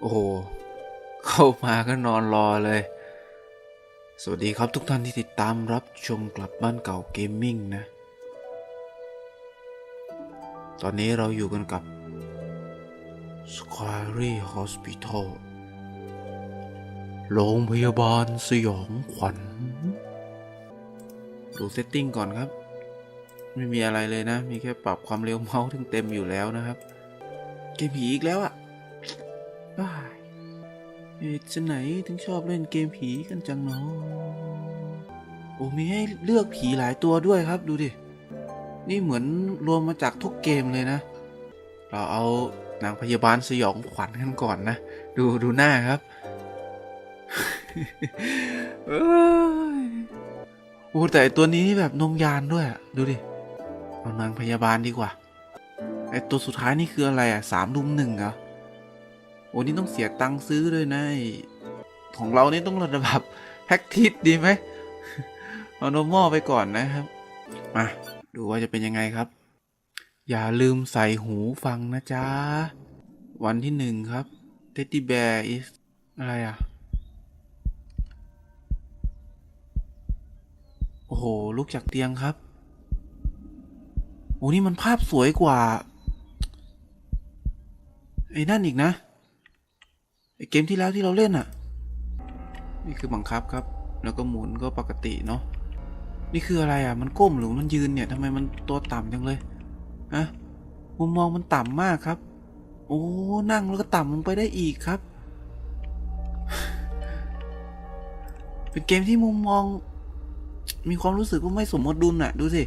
โอ้โหเข้ามาก็นอนรอเลย สวัสดีครับทุกท่านที่ติดตามรับชมกลับบ้านเก่าเกมมิ่งนะ ตอนนี้เราอยู่กันกับ s q u a r y Hospital โรงพยาบาลสยองขวัญ ดูเซตติ้งก่อนครับ ไม่มีอะไรเลยนะ มีแค่ปรับความเร็วเมาส์ถึงเต็มอยู่แล้วนะครับ เกมผีอีกแล้วอะ่ะ เหตุไฉนถึงชอบเล่นเกมผีกันจังเนาะโอ้มีให้เลือกผีหลายตัวด้วยครับดูดิ นี่เหมือนรวมมาจากทุกเกมเลยนะ เราเอานางพยาบาลสยองขวัญกันก่อนนะ ดูดูหน้าครับโอ้แต่ตัวนี้นี่แบบนมยานด้วยดูดิ เอานางพยาบาลดีกว่า ไอตัวสุดท้ายนี่คืออะไรอะสามรุมหนึ่งเหรอ อ้นี่ต้องเสียตังค์ซื้อด้วยนะไอ้ของเรานี่ต้องระดับแพ็กทิสดีไหมเอาโนมอไปก่อนนะครับมาดูว่าจะเป็นยังไงครับ อย่าลืมใส่หูฟังนะจ๊ะ วันที่หนึ่งครับ Teddy Bear is อะไรอะ โอ้โห ลุกจากเตียงครับ โอ้นี่มันภาพสวยกว่า ไอ้นั่นอีกนะ ไอเกมที่แล้วที่เราเล่นอะ่ะ นี่คือบังคับครับ แล้วก็หมุนก็ปกติเนาะ นี่คืออะไรอะ่ะ มันก้มหรือมันยืนเนี่ยทำไมมันตัวต่ำจังเลยฮะมุมมองมันต่ำมากครับ โอ้ นั่งแล้วก็ต่ำลงไปได้อีกครับ เป็นเกมที่มุมมอง มีความรู้สึกว่าไม่สมดุลอะดูสิ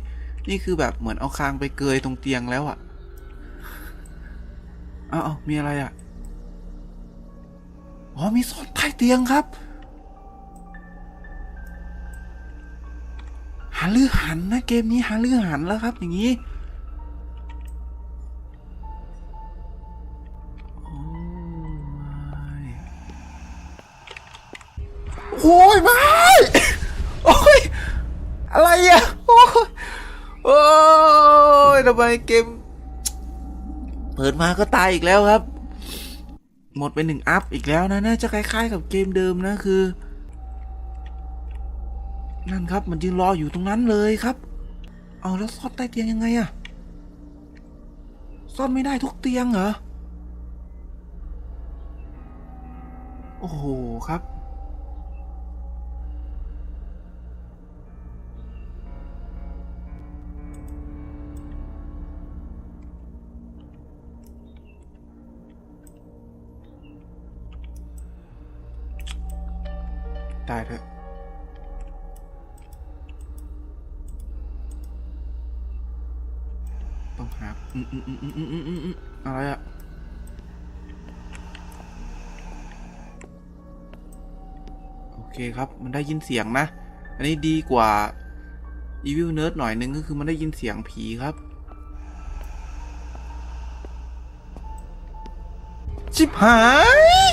นี่คือแบบเหมือนเอาคางไปเกยตรงเตียงแล้วอะเอาเอามีอะไรอะ อ๋อมีซ่อนใต้เตียงครับ หาลือหันนะเกมนี้หาลือหันแล้วครับ อย่างนี้โอ้ยไม่โอ้ย อะไรอะ โอ้ยโอ้ยทำไมเกม เปิดมาก็ตายอีกแล้วครับ หมดไปหนึ่งอัพอีกแล้วนะ น่าจะคล้ายๆกับเกมเดิมนะคือ นั่นครับมันยืนรออยู่ตรงนั้นเลยครับ เอาแล้วซ่อนใต้เตียงยังไงอะซ่อนไม่ได้ทุกเตียงเหรอ โอ้โหครับ ตายเถอะต้องหาอืมอืมอืมอืมอืมอืมอืมอะไรอะโอเคครับ มันได้ยินเสียงนะ อันนี้ดีกว่า Evil Nerd หน่อยนึงก็คือมันได้ยินเสียงผีครับ ชิบหาย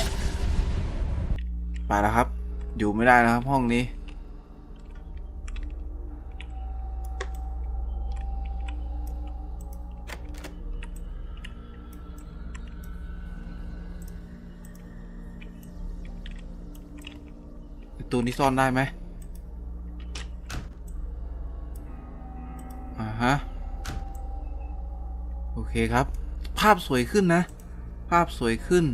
ไปแล้วครับ อยู่ไม่ได้แล้วครับห้องนี้ ตัวนี้ซ่อนได้ไหมอ่าฮะ โอเคครับ ภาพสวยขึ้นนะ ภาพสวยขึ้น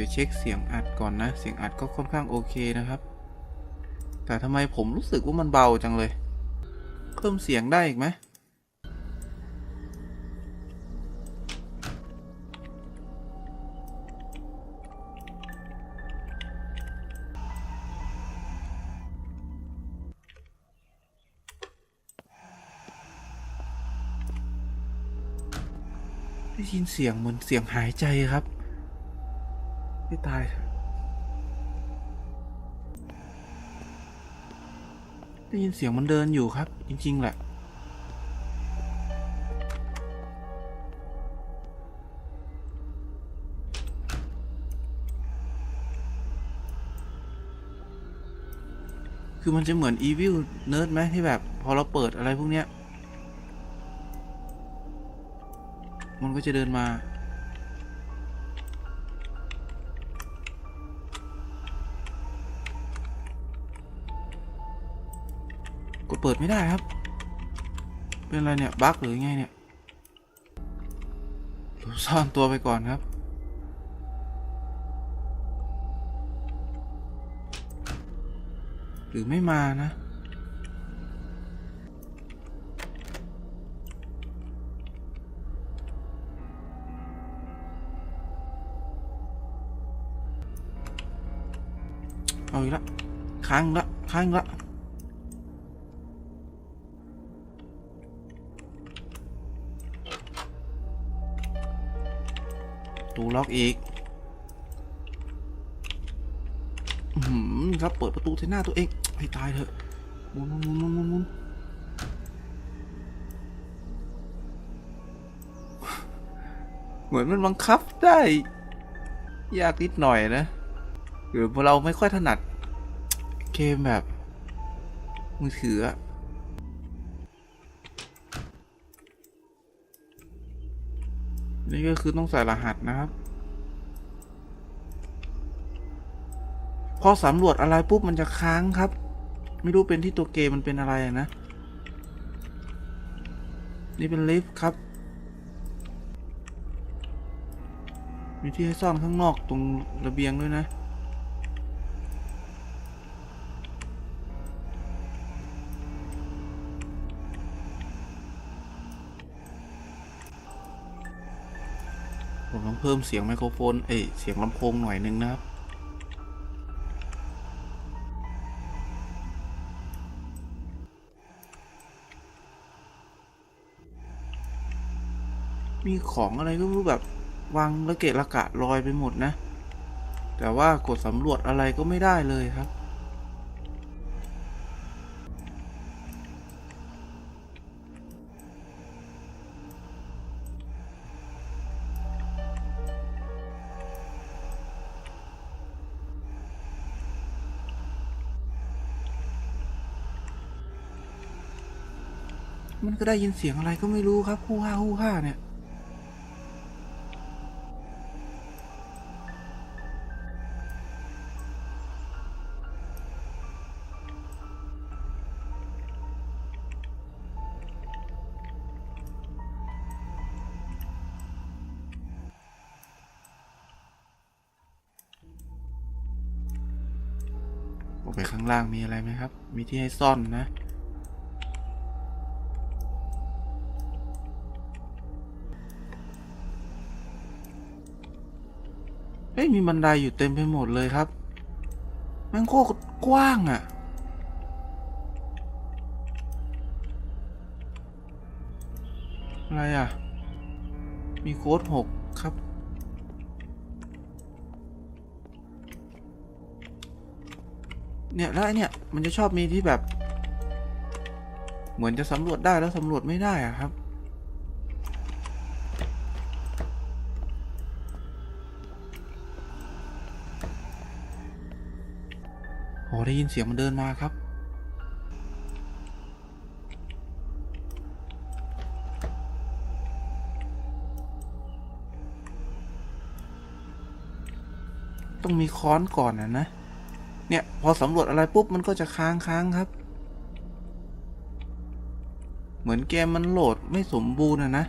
ดี๋ยวเช็คเสียงอัดก่อนนะ เสียงอัดก็ค่อนข้างโอเคนะครับ แต่ทำไมผมรู้สึกว่ามันเบาจังเลย เพิ่มเสียงได้อีกไหมได้ยินเสียงเหมือนเสียงหายใจครับ ไม่ตายได้ยินเสียงมันเดินอยู่ครับ จริง ๆ แหละ คือมันจะเหมือน Evil Nerd ไหมที่แบบ พอเราเปิดอะไรพวกเนี้ย มันก็จะเดินมา เปิดไม่ได้ครับ เป็นอะไรเนี่ยบั๊กหรือไงเนี่ยหลบซ่อนตัวไปก่อนครับ หรือไม่มานะเอาอีกละค้างละค้างละ ตูล็อกอีกหือครับเปิดประตูใส่หน้าตัวเองให้ตายเถอะมุนมุนมุนมุนมุนมุนเหมือนมันบังคับได้ ยากนิดหน่อยนะหรือเราไม่ค่อยถนัดเกมแบบมือถืออะ นี่ก็คือต้องใส่รหัสนะครับ พอสำรวจอะไรปุ๊บมันจะค้างครับ ไม่รู้เป็นที่ตัวเกมมันเป็นอะไรนะ นี่เป็นลิฟต์ครับ มีที่ให้ซ่อนข้างนอกตรงระเบียงด้วยนะ เพิ่มเสียงไมโครโฟน เอ้ย เสียงลำโพงหน่อยนึงนะครับ มีของอะไรก็ไม่รู้แบบวางระเกะระกะลอยไปหมดนะ แต่ว่ากดสำรวจอะไรก็ไม่ได้เลยครับ มันก็ได้ยินเสียงอะไรก็ไม่รู้ครับฮู้ฮ่าฮู้ฮ่าเนี่ยออกไปข้างล่างมีอะไรไหมครับ มีที่ให้ซ่อนนะ ฮ้ยมีบันไดอยู่เต็มไปหมดเลยครับแม่งโคตรกว้างอะ่ะ อะไรอะ มีโค้ดหกครับ เนี่ยแล้วไอเนี่ย มันจะชอบมีที่แบบ เหมือนจะสำรวจได้แล้วสำรวจไม่ได้อะครับ ได้ยินเสียงมันเดินมาครับ ต้องมีค้อนก่อนนะนะ เนี่ย พอสำรวจอะไรปุ๊บ มันก็จะค้างค้างครับ เหมือนเกมมันโหลดไม่สมบูรณ์อะนะ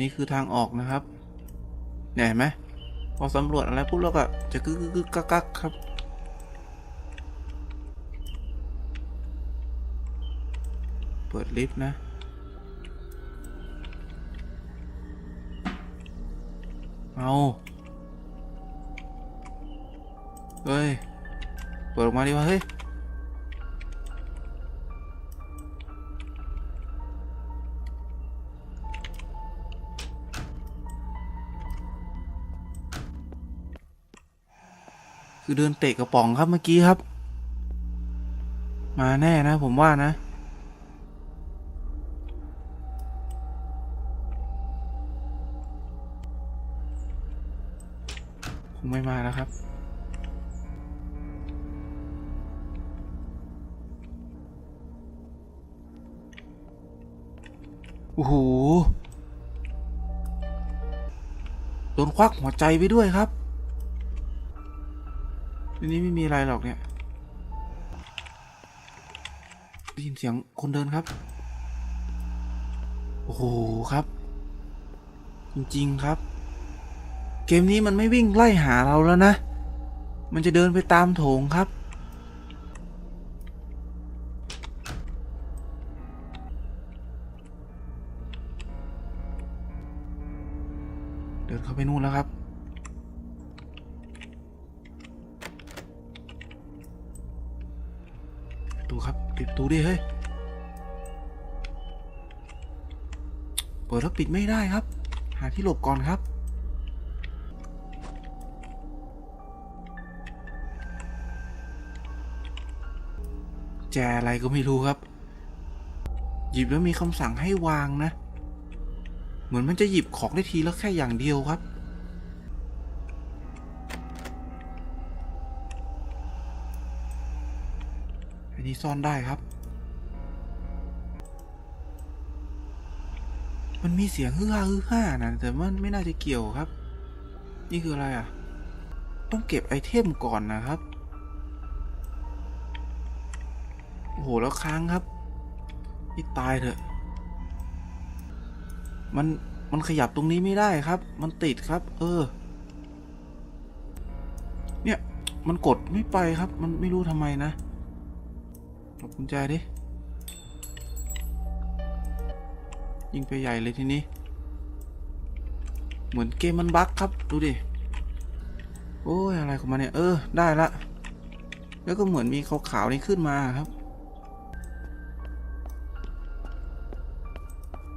นี้คือทางออกนะครับเนี่ยเห็นไหมพอสำรวจอะไรปุ๊บแล้วก็จะกึกกึกกึกกักกักครับ เปิดลิฟต์นะเอาเฮ้ย เปิดออกมาดีวะเฮ้ย คือเดินเตะกระป๋องครับเมื่อกี้ครับ มาแน่นะ ผมว่านะ คงไม่มาแล้วครับโอ้โหโดนควักหัวใจไปด้วยครับ ทีนี้ไม่มีอะไรหรอกเนี่ยได้ยินเสียงคนเดินครับ โอ้โหครับ จริงๆครับ เกมนี้มันไม่วิ่งไล่หาเราแล้วนะ มันจะเดินไปตามโถงครับ ดิเฮ้ย เปิดแล้วปิดไม่ได้ครับ หาที่หลบก่อนครับ แจอะไรก็ไม่รู้ครับ หยิบแล้วมีคำสั่งให้วางนะ เหมือนมันจะหยิบของได้ทีและแค่อย่างเดียวครับอันนี้ซ่อนได้ครับ มันมีเสียงฮือฮาฮือฮ่านะแต่มันไม่น่าจะเกี่ยวครับ นี่คืออะไรอะ ต้องเก็บไอเทมก่อนนะครับ โอ้โห แล้วค้างครับ นี่ตายเถอะ มัน มันขยับตรงนี้ไม่ได้ครับ มันติดครับ เออ เนี่ย มันกดไม่ไปครับ มันไม่รู้ทำไมนะกดกุญแจดิ ยิงไปใหญ่เลยทีนี้ เหมือนเกมมันบั๊กครับ ดูดิ โอ้ยอะไรของมันเนี่ย เออ ได้ละ แล้วก็เหมือนมีขาวๆนี่ขึ้นมาครับ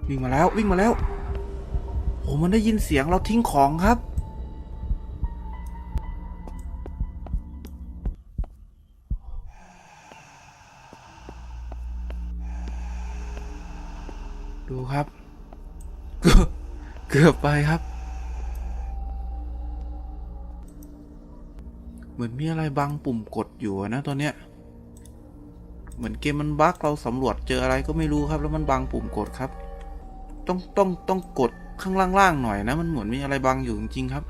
วิ่งมาแล้ววิ่งมาแล้วโอ้มันได้ยินเสียงเราทิ้งของครับ กือบเกือบไปครับ เหมือนมีอะไรบังปุ่มกดอยู่นะตอนเนี้ย เหมือนเกมมันบั๊กเราสำรวจเจออะไรก็ไม่รู้ครับ แล้วมันบังปุ่มกดครับ ต้องต้องต้องกดข้างล่างๆหน่อยนะ มันเหมือนมีอะไรบังอยู่จริงๆครับ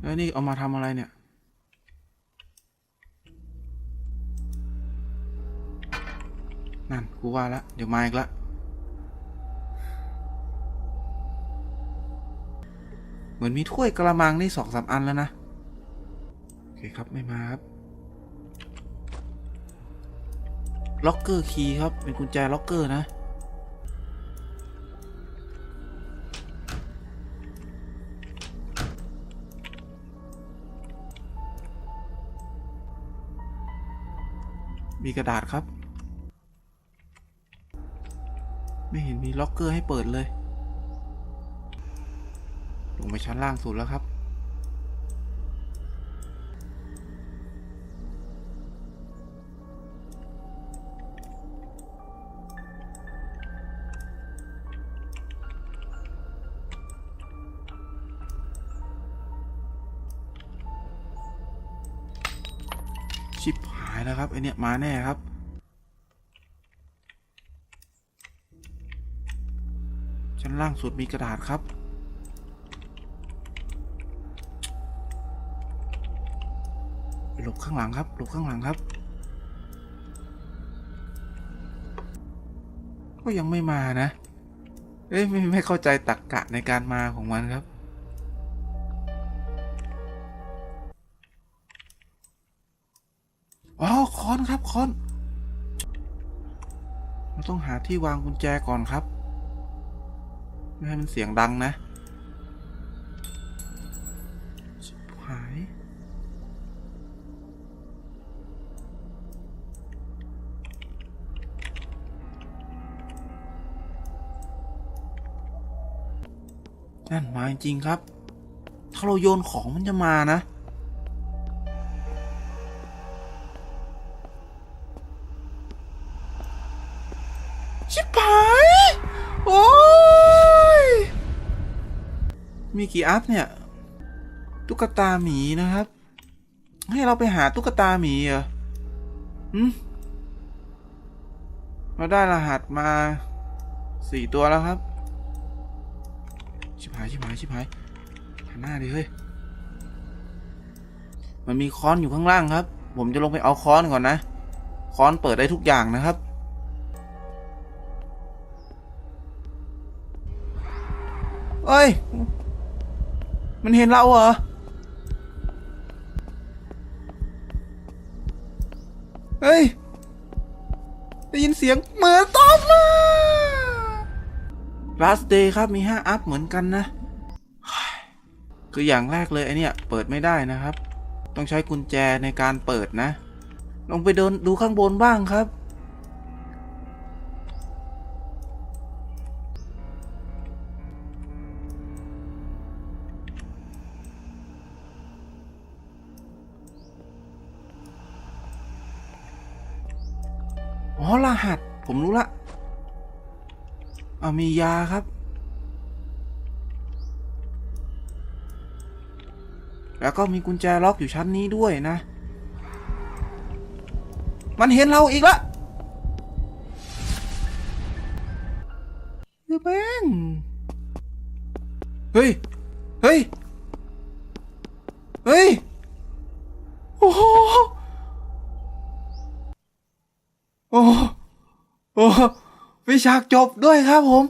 แล้วนี่เอามาทำอะไรเนี่ย นั่น กูว่าละ เดี๋ยวมาอีกละ เหมือนมีถ้วยกระมังนี่สองสามอันแล้วนะ โอเคครับไม่มาครับ ล็อกเกอร์คีย์ครับ เป็นกุญแจล็อกเกอร์นะมีกระดาษครับ ไม่เห็นมีล็อกเกอร์ให้เปิดเลย ลงไปชั้นล่างสุดแล้วครับ ชิบหายแล้วครับไอเนี้ยมาแน่ครับ ชั้นล่างสุดมีกระดาษครับ หลบข้างหลังครับ หลบข้างหลังครับ ก็ยังไม่มานะ เอ้ยไม่ไม่เข้าใจตักกะในการมาของมันครับอ๋อค้อนครับค้อน เราต้องหาที่วางกุญแจก่อนครับ ไม่ให้มันเสียงดังนะชิบหาย นั่นมาจริงครับ ถ้าเราโยนของมันจะมานะ มีกี่อัพเนี่ย ตุ๊กตาหมีนะครับ ให้เราไปหาตุ๊กตาหมีเหรอหืมเราได้รหัสมาสี่ตัวแล้วครับ ชิบหายชิบหายชิบหายหันหน้าดิเฮ้ย มันมีค้อนอยู่ข้างล่างครับ ผมจะลงไปเอาค้อนก่อนนะ ค้อนเปิดได้ทุกอย่างนะครับเอ้ย มันเห็นเราเหรอ เฮ้ย ได้ยินเสียงเหมือนตอบมา last day ครับมี 5 อัพเหมือนกันนะ คืออย่างแรกเลยไอเนี่ยเปิดไม่ได้นะครับ ต้องใช้กุญแจในการเปิดนะลงไปเดินดูข้างบนบ้างครับ อ๋อรหัส ผมรู้ละเอามียาครับ แล้วก็มีกุญแจล็อกอยู่ชั้นนี้ด้วยนะ มันเห็นเราอีกละเฮ้ยแม่งเฮ้ยเฮ้ย ฉากจบด้วยครับผม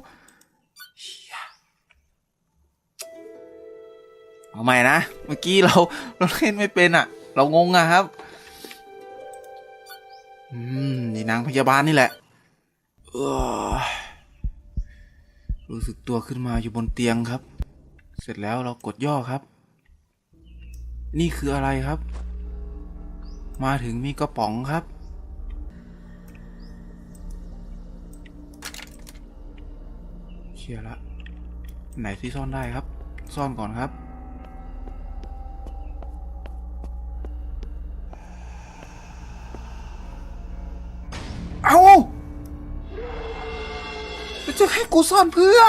เอาใหม่นะ เมื่อกี้เราเราเล่นไม่เป็นอะ่ะ เรางงอะครับ อืม นี่นางพยาบาลนี่แหละเออรู้สึกตัวขึ้นมาอยู่บนเตียงครับ เสร็จแล้วเรากดย่อครับ นี่คืออะไรครับ มาถึงมีกระป๋องครับ เชียร์ละ ไหนที่ซ่อนได้ครับ ซ่อนก่อนครับ เอาจะให้กูซ่อนเพื่อ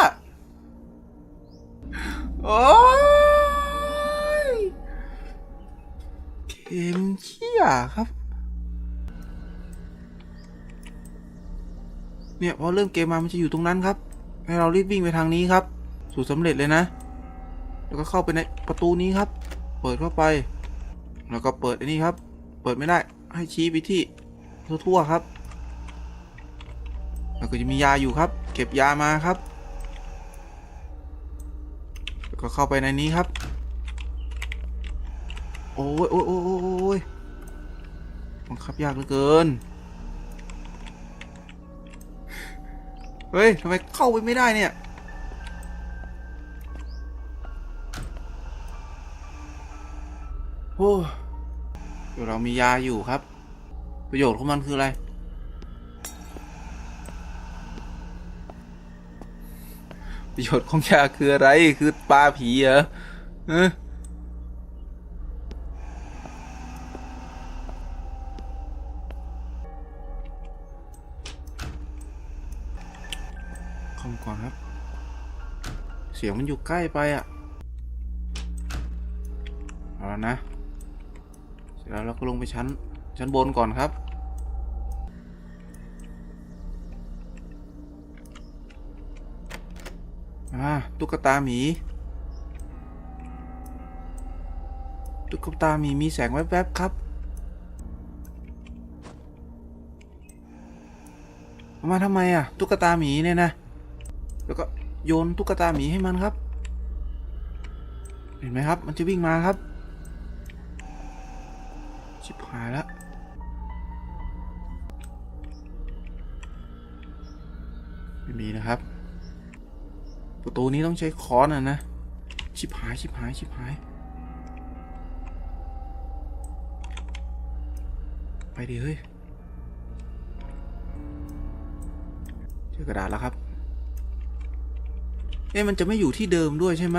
โอ้ยเกมเชี่ยครับเนี่ยพอเริ่มเกมมามันจะอยู่ตรงนั้นครับ ให้เรารีบวิ่งไปทางนี้ครับ สู่สำเร็จเลยนะ แล้วก็เข้าไปในประตูนี้ครับ เปิดเข้าไป แล้วก็เปิดอันนี้ครับ เปิดไม่ได้ ให้ชี้ไปที่ทั่วๆครับ แล้วก็จะมียาอยู่ครับ เก็บยามาครับ แล้วก็เข้าไปในนี้ครับ โอ้ยโอ้ยโอ้ยโอ้ยโอ้ยบังคับยากเหลือเกิน เฮ้ยทำไมเข้าไปไม่ได้เนี่ย โอ้เดี๋ยวเรามียาอยู่ครับ ประโยชน์ของมันคืออะไร ประโยชน์ของยาคืออะไร คือปลาผีเหรอ เสียงมันอยู่ใกล้ไปอะ เอาแล้วนะ เสร็จแล้วเราก็ลงไปชั้น ชั้นบนก่อนครับอ่าตุ๊กตาหมี ตุ๊กตาหมีมีแสงแวบๆครับมาทำไมอะ ตุ๊กตาหมีเนี่ยนะ แล้วก็ โยนตุ๊กตาหมีให้มันครับ เห็นไหมครับ มันจะวิ่งมาครับ ชิบหายแล้วไม่มีนะครับ ประตูนี้ต้องใช้ค้อนอะนะ ชิบหายชิบหายชิบหาย ไปดิเฮ้ยเจอกระดาษแล้วครับ เอ๊ะมันจะไม่อยู่ที่เดิมด้วยใช่ไหม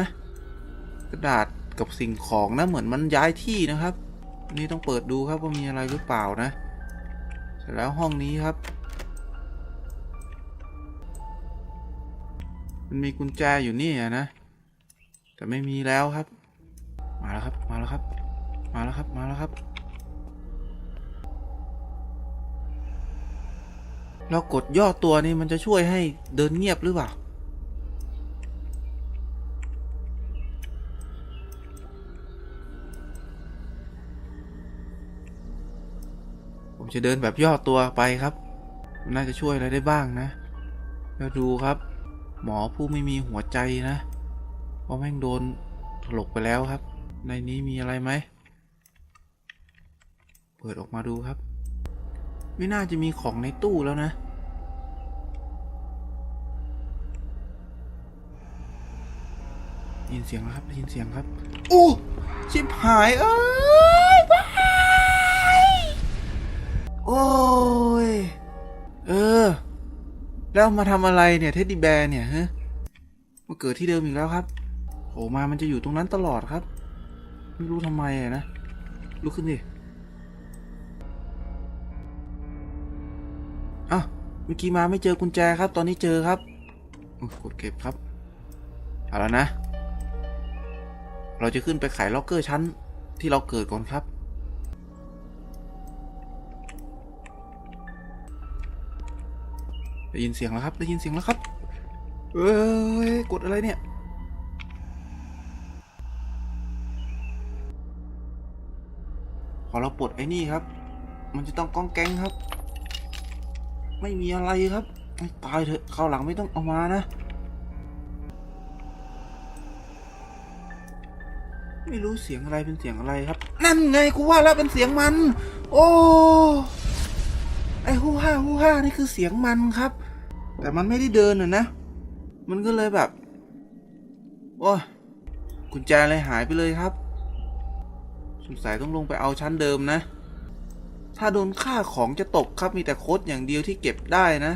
กระดาษกับสิ่งของนะเหมือนมันย้ายที่นะครับ นี่ต้องเปิดดูครับว่ามีอะไรหรือเปล่านะเสร็จแล้วห้องนี้ครับ มันมีกุญแจอยู่นี่นะ แต่ไม่มีแล้วครับ มาแล้วครับมาแล้วครับ มาแล้วครับมาแล้วครับแล้วกดย่อตัวนี่มันจะช่วยให้เดินเงียบหรือเปล่า จะเดินแบบย่อตัวไปครับมันน่าจะช่วยอะไรได้บ้างนะแล้วดูครับ หมอผู้ไม่มีหัวใจนะเพราะแม่งโดนถลกไปแล้วครับ ในนี้มีอะไรไหม เปิดออกมาดูครับ ไม่น่าจะมีของในตู้แล้วนะยินเสียงแล้วครับได้ยินเสียงครับ โอ้ชิบหายเอ้ย โอ้ย เออ แล้วมาทำอะไรเนี่ยเท็ดดี้แบร์เนี่ยฮะมาเกิดที่เดิมอีกแล้วครับโผล่มามันจะอยู่ตรงนั้นตลอดครับ ไม่รู้ทำไมอะนะลุกขึ้นดิอ้าวเมื่อกี้มาไม่เจอกุญแจครับ ตอนนี้เจอครับกดเก็บครับเอาแล้วนะ เราจะขึ้นไปไขล็อกเกอร์ชั้นที่เราเกิดก่อนครับ ได้ยินเสียงแล้วครับ ได้ยินเสียงแล้วครับ เอ้ย กดอะไรเนี่ย พอเราปลดไอ้นี่ครับ มันจะต้องก้องแกงครับ ไม่มีอะไรครับ ตายเถอะคราวหลังไม่ต้องเอามานะ ไม่รู้เสียงอะไรเป็นเสียงอะไรครับ นั่นไงกูว่าแล้วเป็นเสียงมัน โอ้ ไอ้ฮู้ฮ่าฮู้ฮ่านี่คือเสียงมันครับ แต่มันไม่ได้เดินอะนะ มันก็เลยแบบ โอ้ยกุญแจเลยหายไปเลยครับ สงสัยต้องลงไปเอาชั้นเดิมนะ ถ้าโดนค่าของจะตกครับมีแต่โคดอย่างเดียวที่เก็บได้นะ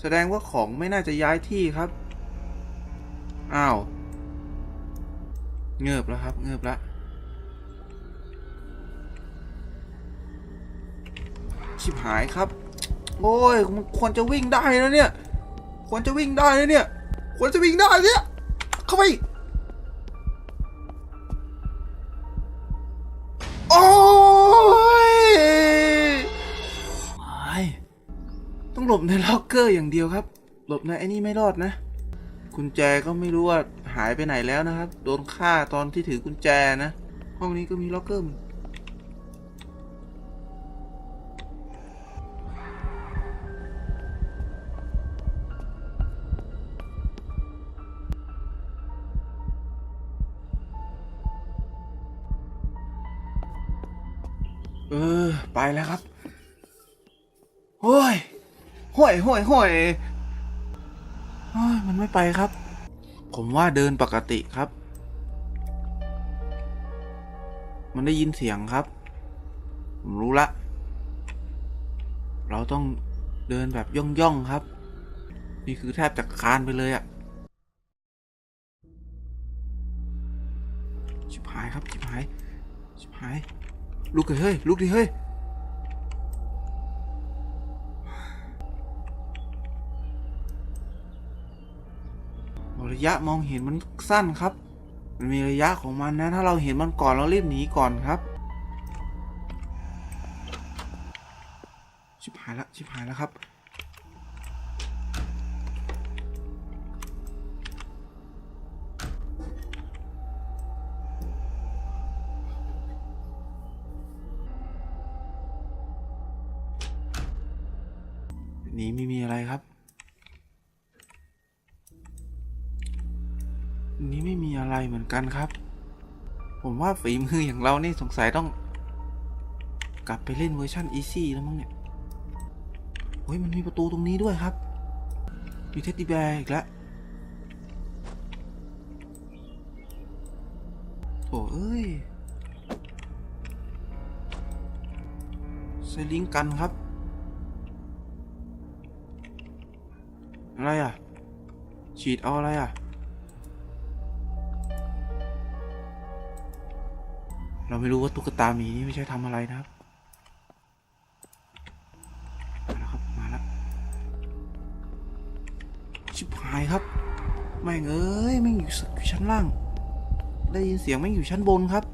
แสดงว่าของไม่น่าจะย้ายที่ครับ อ้าว เงือบแล้วครับ เงือบแล้ว ชิบหายครับ โอ้ยมันควรจะวิ่งได้นะเนี่ย ควรจะวิ่งได้นะเนี่ย ควรจะวิ่งได้เนี่ย เข้าไป โอ้ยไต้องหลบในล็อกเกอร์อย่างเดียวครับ หลบในไอ้นี่ไม่รอดนะ กุญแจก็ไม่รู้ว่าหายไปไหนแล้วนะครับ โดนฆ่าตอนที่ถือกุญแจนะ ห้องนี้ก็มีล็อกเกอร์ ไปแล้วครับโอ้ยห่วยห่วยห่วยโอ้ยมันไม่ไปครับ ผมว่าเดินปกติครับ มันได้ยินเสียงครับ ผมรู้ละ เราต้องเดินแบบย่องย่องๆครับ นี่คือแทบจะคานไปเลยอะชิบหายครับชิบหายชิบหายลุกเลยเฮ้ยลุกดิเฮ้ย ยะมองเห็นมันสั้นครับ มันมีระยะของมันนะ ถ้าเราเห็นมันก่อนเรารีบหนีก่อนครับ ชิบหายละชิบหายแล้วครับนี้ไม่มีอะไรครับ อันนี้ไม่มี อะไรเหมือนกันครับ ผมว่าฝีมืออย่างเรานี่สงสัยต้อง กลับไปเล่นเวอร์ชันอีซี่แล้วมั้งเนี่ยโอ้ยมันมีประตูตรงนี้ด้วยครับ มีเท็ดดี้แบร์อีกแล้วโถเอ้ยใช้ลิงก์กันครับ อะไรอะ ฉีดเอาอะไรอะ เราไม่รู้ว่าตุ๊กตาหมีนี่ไม่ใช่ทำอะไรนะครับ มาแล้วครับมาแล้วชิบหายครับแม่งเอ้ยแม่งอยู่ชั้นล่าง ได้ยินเสียงแม่งอยู่ชั้นบนครับ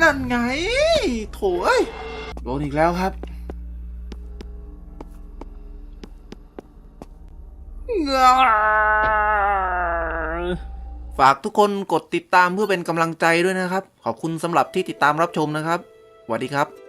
นั่นไง โถ่โดนอีกแล้วครับ ฝากทุกคนกดติดตามเพื่อเป็นกำลังใจด้วยนะครับ ขอบคุณสำหรับที่ติดตามรับชมนะครับสวัสดีครับ